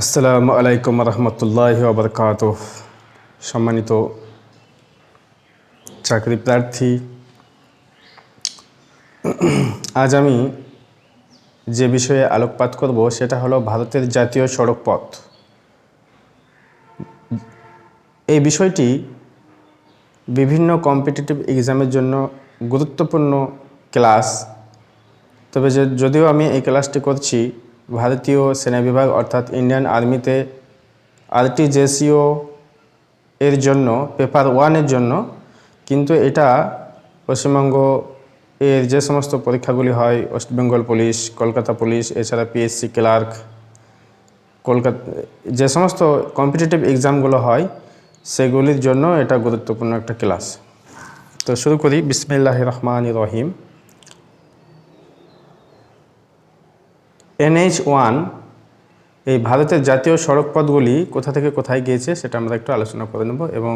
আসসালামু আলাইকুম রহমতুল্লাহ বরকাত সম্মানিত চাকরি প্রার্থী, আজ আমি যে বিষয়ে আলোকপাত করব সেটা হলো ভারতের জাতীয় সড়ক পথ। এই বিষয়টি বিভিন্ন কম্পিটিটিভ এক্সামের জন্য গুরুত্বপূর্ণ ক্লাস, তবে যদিও আমি এই ক্লাসটি করছি ভারতীয় সেনা বিভাগ অর্থাৎ ইন্ডিয়ান আর্মিতে আরটিজেসিও এর জন্য, পেপার ওয়ানের জন্য, কিন্তু এটা পশ্চিমবঙ্গ এর যে সমস্ত পরীক্ষাগুলি হয়, west Bengal police, Kolkata police, এছাড়া পিএসসি ক্লার্ক, কলকাতা, যে সমস্ত কম্পিটিটিভ এক্সামগুলো হয়, সেগুলির জন্য এটা গুরুত্বপূর্ণ একটা ক্লাস তো শুরু করি বিসমিল্লাহ রহমান রহিম। এনএইচ ওয়ান, এই ভারতের জাতীয় সড়ক পথগুলি কোথা থেকে কোথায় গিয়েছে সেটা আমরা একটু আলোচনা করে নেব এবং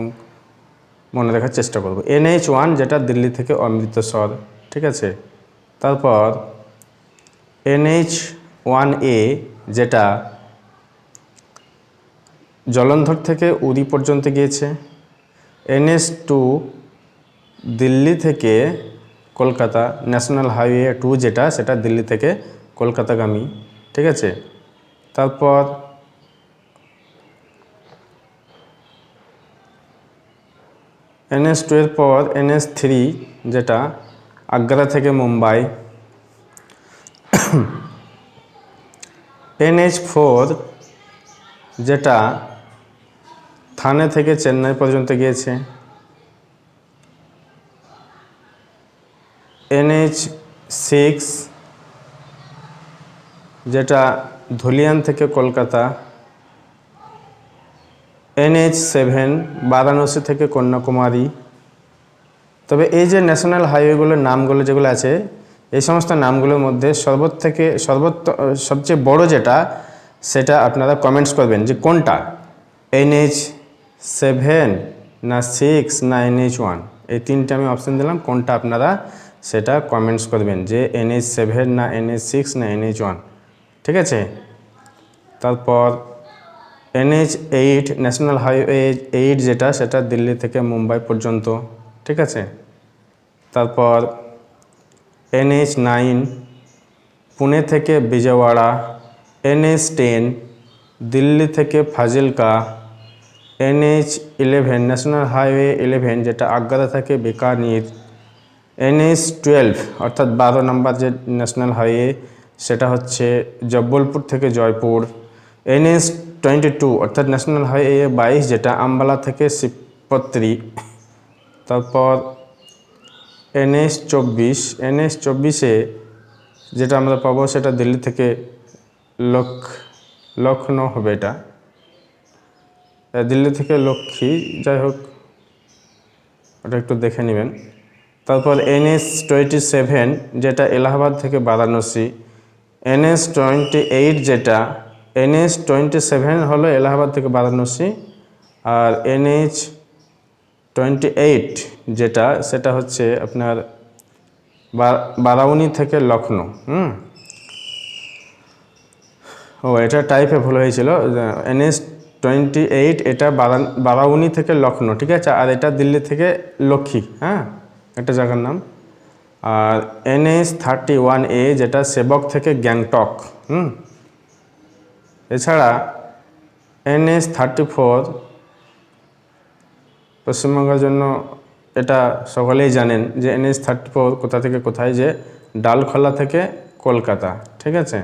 মনে রাখার চেষ্টা করব। এনএইচ ওয়ান যেটা দিল্লি থেকে অমৃতসর, ঠিক আছে? তারপর এনএইচ ওয়ান এ যেটা জলন্ধর থেকে উড়ি পর্যন্ত গিয়েছে। এনএস টু দিল্লি থেকে কলকাতা ন্যাশনাল হাইওয়ে টু যেটা, সেটা দিল্লি থেকে কলকাতাগামী, ঠিক আছে? তারপর এনএস টু এর পর এনএস থ্রি, যেটা আগ্রা থেকে মুম্বাই। এনএইচ ফোর, যেটা থানে থেকে চেন্নাই পর্যন্ত গিয়েছে। এনএইচ সিক্স যেটা ধুলিয়ান থেকে কলকাতা, এনএইচ সেভেন, বারাণসী থেকে কন্যাকুমারী। তবে এই যে ন্যাশনাল হাইওয়েগুলোর নামগুলো যেগুলো আছে, এই সমস্ত নামগুলোর মধ্যে সর্বত থেকে সর্বোত্ত সবচেয়ে বড় যেটা, সেটা আপনারা কমেন্টস করবেন যে কোনটা? এনএইচ সেভেন না সিক্স না এনএইচ ওয়ান? এই তিনটে আমি অপশান দিলাম, কোনটা আপনারা সেটা কমেন্টস করবেন যে এনএইচ সেভেন না এনএইচ সিক্স না এনএইচ ওয়ান? ঠিক আছে? তারপর NH eight national highway eight যেটা, সেটা দিল্লি থেকে মুম্বাই পর্যন্ত, ঠিক আছে? তারপর এনএইচ নাইন পুনে থেকে বিজয়ওয়াড়া এনএইচ টেন দিল্লি থেকে Fazilka NH eleven national highway eleven যেটা আগ্রা থেকে বিকানির এনএইচ টুয়েলভ অর্থাৎ বারো নম্বর যে ন্যাশনাল হাইওয়ে সেটা হচ্ছে জব্বলপুর থেকে জয়পুর, এনএস টোয়েন্টি টু, অর্থাৎ ন্যাশনাল হাইওয়ে বাইশ, যেটা আম্বালা থেকে শিবপত্রী। তারপর এনএস চব্বিশ, এনএস চব্বিশে যেটা আমরা পাবো সেটা দিল্লি থেকে লক, লখনৌ হবে এটা। দিল্লি থেকে লক্ষ্মী, যাই হোক, ওটা একটু দেখে নেবেন। তারপর এনএস টোয়েন্টি সেভেন, যেটা এলাহাবাদ থেকে বারাণসী এনএস টোয়েন্টি এইট যেটা এনএস টোয়েন্টি সেভেন হলো এলাহাবাদ থেকে বারাণসী আর এনএইচ টোয়েন্টি এইট যেটা, সেটা হচ্ছে আপনার বারাউনি থেকে লখনৌ হুম? ও, এটা টাইপে ভুল হয়েছিল। এনএস টোয়েন্টি এইট এটা বারাউনি থেকে লখনৌ ঠিক আছে? আর এটা দিল্লি থেকে লক্ষ্মী হ্যাঁ? একটা জায়গার নাম। আর এনএস থার্টি ওয়ান এ যেটা সেবক থেকে গ্যাংটক, হুম? এছাড়া এনএস থার্টি ফোর পশ্চিমবঙ্গের জন্য এটা সকলেই জানেন যে এনএস থার্টি ফোর কোথা থেকে কোথায় যে ডালখোলা থেকে কলকাতা, ঠিক আছে?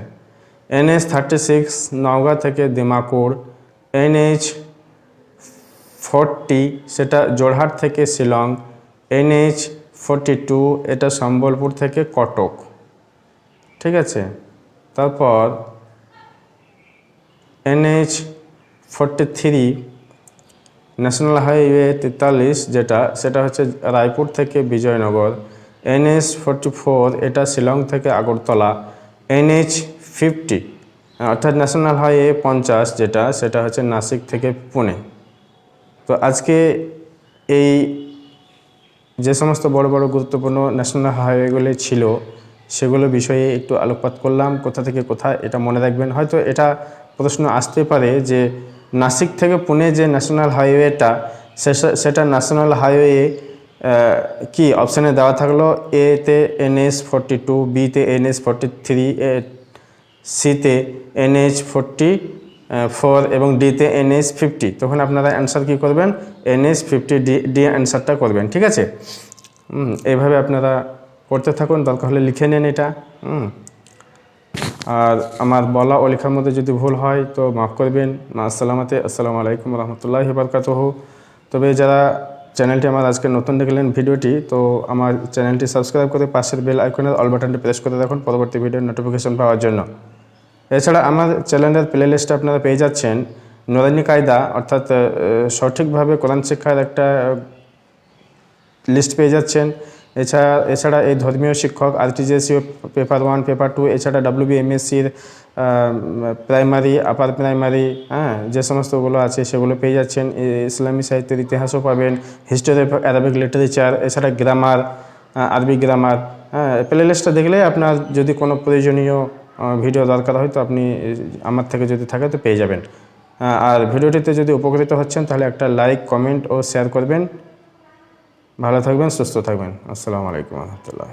এনএস থার্টি সিক্স নওগাঁ থেকে দিমাকুর এনএইচ ফোরটি সেটা জোরহাট থেকে শিলং এনএইচ ফোরটি টু, এটা সম্বলপুর থেকে কটক। ঠিক আছে? তারপর NH forty three, national highway তেতাল্লিশ, যেটা, সেটা হচ্ছে রায়পুর থেকে বিজয়নগর। এনএইচ ফোরটি ফোর, এটা শিলং থেকে আগরতলা। এনএইচ ফিফটি, অর্থাৎ ন্যাশনাল হাইওয়ে পঞ্চাশ, যেটা, সেটা হচ্ছে নাসিক থেকে পুনে। তো আজকে এই যে সমস্ত বড় বড় গুরুত্বপূর্ণ ন্যাশনাল হাইওয়েগুলি ছিল, সেগুলো বিষয়ে একটু আলোকপাত করলাম, কোথা থেকে কোথায় এটা মনে রাখবেন। হয়তো এটা প্রশ্ন আসতে পারে যে নাসিক থেকে পুনে যে ন্যাশনাল হাইওয়েটা সেটা ন্যাশনাল হাইওয়ে কি অপশানে দেওয়া থাকল? এতে এনএস ফোরটি টু বিতে এনএস ফোরটি থ্রি এ সিতে এনএইচ ফোরটি ফোর এবং ডিতে এনএইচ ফিফটি তখন আপনারা অ্যান্সার কী করবেন? এনএইচ ফিফটি ডি ডি অ্যান্সারটা করবেন, ঠিক আছে? এইভাবে আপনারা করতে থাকুন দরকার হলে লিখে নেন এটা। আর আমার বলা ও লেখার মধ্যে যদি ভুল হয়, তো মাফ করবেন। মা আসসালামাতে আসসালামু আলাইকুম রহমতুল্লাহ বরকাতহ তবে যারা চ্যানেলটি আমার আজকে নতুন দেখলেন ভিডিওটি, তো আমার চ্যানেলটি সাবস্ক্রাইব করে পাশের বেল আইকনের অল বাটনটি প্রেস করে রাখুন পরবর্তী ভিডিওর নোটিফিকেশন পাওয়ার জন্য। এছাড়া আমার চ্যানেলের প্লে লিস্টে আপনারা পেয়ে যাচ্ছেন নোরানি কায়দা, অর্থাৎ সঠিকভাবে কোরআন শিক্ষার একটা লিস্ট পেয়ে যাচ্ছেন। এছাড়া এছাড়া এই ধর্মীয় শিক্ষক আরটিজিএসিও পেপার ওয়ান পেপার টু এছাড়া ডাব্লিউবিএমএসসির প্রাইমারি আপার প্রাইমারি হ্যাঁ যে সমস্তগুলো আছে সেগুলো পেয়ে যাচ্ছেন। ইসলামী সাহিত্যের ইতিহাসও পাবেন হিস্টোরি অফ অ্যারাবিক লিটারেচার এছাড়া গ্রামার আরবি গ্রামার হ্যাঁ প্লে লিস্টটা দেখলে আপনার যদি কোনো প্রয়োজনীয় ভিডিও দরকার হয় তো আপনি আমার থেকে যদি থাকে তো পেয়ে যাবেন। আর ভিডিওটিতে যদি উপকৃত হচ্ছেন তাহলে একটা লাইক, কমেন্ট ও শেয়ার করবেন। ভালো থাকবেন, সুস্থ থাকবেন। আসসালামু আলাইকুম রহমতুল্লাহ